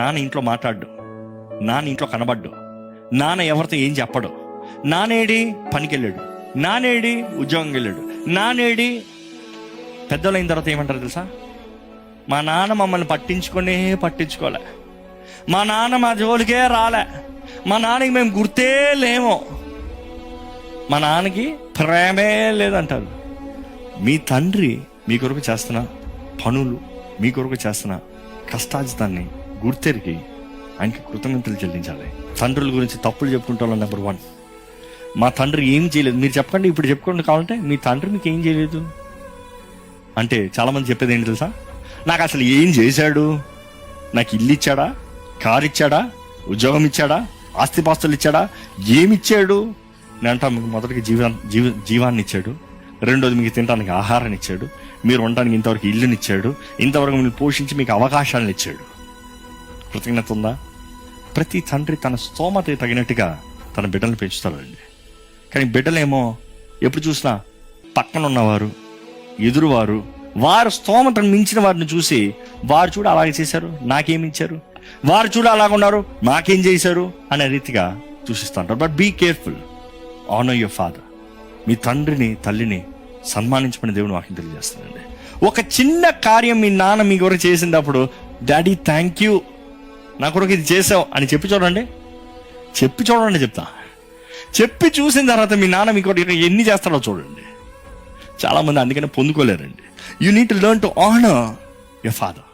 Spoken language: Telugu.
నాన్న ఇంట్లో మాట్లాడు నాన్న ఇంట్లో కనబడ్డు. నాన్న ఎవరితో ఏం చెప్పడు. నానేడి పనికి వెళ్ళాడు నానేడి ఉద్యోగం వెళ్ళాడు నానేడి పెద్దలైన తర్వాత ఏమంటారు తెలుసా? మా నాన్న మమ్మల్ని పట్టించుకునే పట్టించుకోలే. మా నాన్న మా జోలికే రాలే. మా నాన్నకి మేము గుర్తే లేమో. మా నాన్నకి ప్రేమే లేదంటారు. మీ తండ్రి మీ కొరకు చేస్తున్న పనులు మీ కొరకు చేస్తున్న కష్టాజితాన్ని గుర్తెరిగి ఆయనకి కృతజ్ఞతలు చెల్లించాలి. తండ్రుల గురించి తప్పులు చెప్పుకుంటాం నెంబర్ వన్ మా తండ్రి ఏం చేయలేదు. మీరు చెప్పండి ఇప్పుడు చెప్పుకోండి కావాలంటే మీ తండ్రి మీకు ఏం చేయలేదు? అంటే చాలామంది చెప్పేది ఏంటి తెలుసా? నాకు అసలు ఏం చేశాడు? నాకు ఇల్లు ఇచ్చాడా? కారు ఇచ్చాడా? ఉద్యోగం ఇచ్చాడా? ఆస్తిపాస్తులు ఇచ్చాడా? ఏమిచ్చాడు నేను అంటా మీకు మొదటికి జీవన జీవ జీవాన్ని ఇచ్చాడు. రెండోది మీకు తినడానికి ఆహారాన్ని ఇచ్చాడు. మీరు ఉండడానికి ఇంతవరకు ఇల్లునిచ్చాడు ఇంతవరకు మీరు పోషించి మీకు అవకాశాలను ఇచ్చాడు. కృతజ్ఞత ఉందా ప్రతి తండ్రి తన స్తోమత తగినట్టుగా తన బిడ్డలను పెంచుతాడండి. కానీ బిడ్డలేమో ఎప్పుడు చూసినా పక్కన ఉన్నవారు ఎదురువారు వారు స్తోమతను మించిన వారిని చూసి వారు చూడ అలాగే చేశారు నాకేమి ఇచ్చారు వారు చూడ అలాగున్నారు నాకేం చేశారు అనే రీతిగా చూసిస్తుంటారు but be careful honour your father మీ తండ్రిని తల్లిని సన్మానించమని దేవుడు వాకి తెలియజేస్తుందండి ఒక చిన్న కార్యం మీ నాన్న మీ కొరకు చేసినప్పుడు డాడీ థ్యాంక్ యూ నా కొరకు ఇది చేసావు అని చెప్పి చూడండి. చెప్పి చూడండి చెప్తా. చెప్పి చూసిన తర్వాత మీ నాన్న మీకు ఎన్ని చేస్తాడో చూడండి. చాలామంది అందుకనే పొందుకోలేరండి. You need to learn to honour your father